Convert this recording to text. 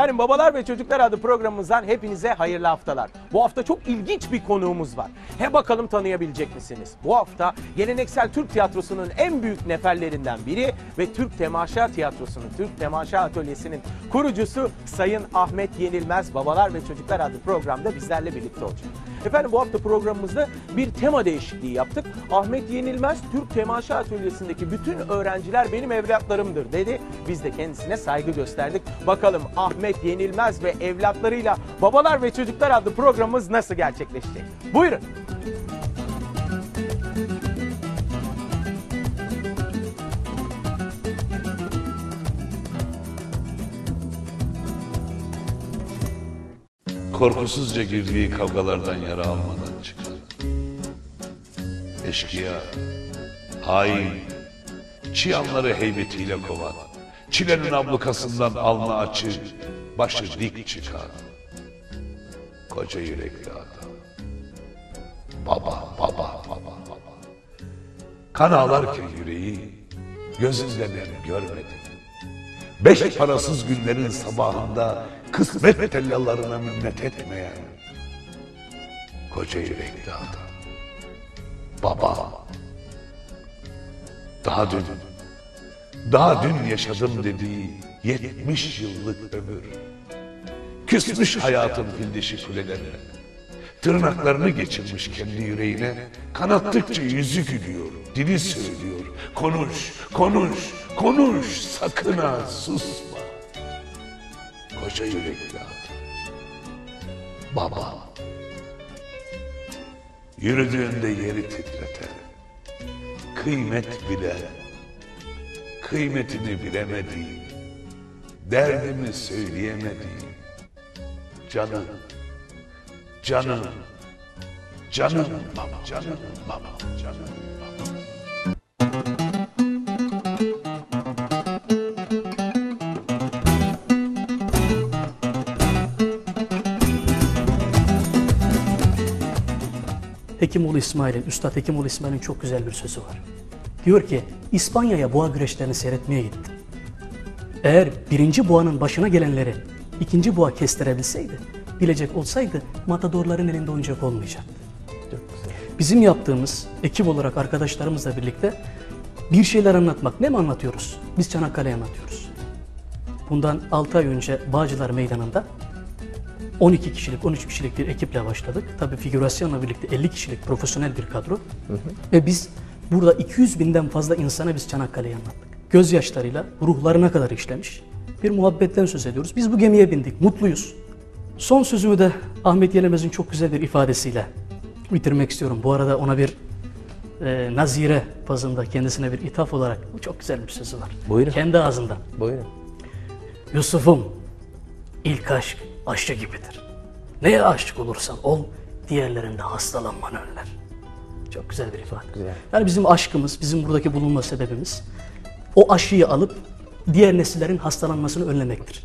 Efendim Babalar ve Çocuklar adlı programımızdan hepinize hayırlı haftalar. Bu hafta çok ilginç bir konuğumuz var. He bakalım tanıyabilecek misiniz? Bu hafta geleneksel Türk tiyatrosunun en büyük neferlerinden biri ve Türk Temaşa Tiyatrosu'nun, Türk Temaşa Atölyesi'nin kurucusu Sayın Ahmet Yenilmez Babalar ve Çocuklar adlı programda bizlerle birlikte olacak. Efendim bu hafta programımızda bir tema değişikliği yaptık. Ahmet Yenilmez Türk Temaşa Atölyesi'ndeki bütün öğrenciler benim evlatlarımdır dedi. Biz de kendisine saygı gösterdik. Bakalım Ahmet Yenilmez ve evlatlarıyla Babalar ve Çocuklar adlı programımız nasıl gerçekleşecek? Buyurun. Korkusuzca girdiği kavgalardan yara almadan çıkar. Eşkıya, hain, çıyanları heybetiyle kovar. Çilenin ablukasından alnı açık, başı dik çıkar. Koca yürekli adam. Baba, baba, baba, baba. Kan ağlarken yüreği, gözünden görmedim. Beş parasız günlerin sabahında kısmet tellalarına minnet etmeyen koca yürekli adam. Baba. Daha dün, daha dün yaşadım dediği yetmiş yıllık ömür. Küsmüş hayatın fildişi kulelerine. Tırnaklarını geçirmiş kendi yüreğine. Kanattıkça yüzü gülüyor, dili söylüyor. Konuş, konuş, konuş, sakın ha susma. Koca yürekli adam. Baba. Yürüdüğünde yeri titreten. Kıymet bile, kıymetini bilemediğim, derdimi söyleyemediğim, canım, canım, canım baba, canım baba, canım baba. Hekimoğlu İsmail'in, Üstad Hekimoğlu İsmail'in çok güzel bir sözü var. Diyor ki, İspanya'ya boğa güreşlerini seyretmeye gittim. Eğer birinci boğanın başına gelenleri ikinci boğa kestirebilseydi, bilecek olsaydı matadorların elinde oyuncak olmayacaktı. Bizim yaptığımız ekip olarak arkadaşlarımızla birlikte bir şeyler anlatmak. Ne mi anlatıyoruz? Biz Çanakkale'yi anlatıyoruz. Bundan 6 ay önce Bağcılar Meydanı'nda 12 kişilik, 13 kişilik bir ekiple başladık. Tabii figürasyonla birlikte 50 kişilik profesyonel bir kadro. Ve biz burada 200 binden fazla insana biz Çanakkale'yi anlattık. Gözyaşlarıyla ruhlarına kadar işlemiş. Bir muhabbetten söz ediyoruz. Biz bu gemiye bindik, mutluyuz. Son sözümü de Ahmet Yelemez'in çok güzel bir ifadesiyle bitirmek istiyorum. Bu arada ona bir e, nazire bazında kendisine bir ithaf olarak bu çok güzel bir sözü var. Buyurun. Kendi ağzından. Buyurun. Yusuf'um ilk aşk aşçı gibidir. Neye aşık olursan ol diğerlerinde hastalanmanı önler. Çok güzel bir ifade. Yani bizim aşkımız, bizim buradaki bulunma sebebimiz o aşıyı alıp diğer nesillerin hastalanmasını önlemektir.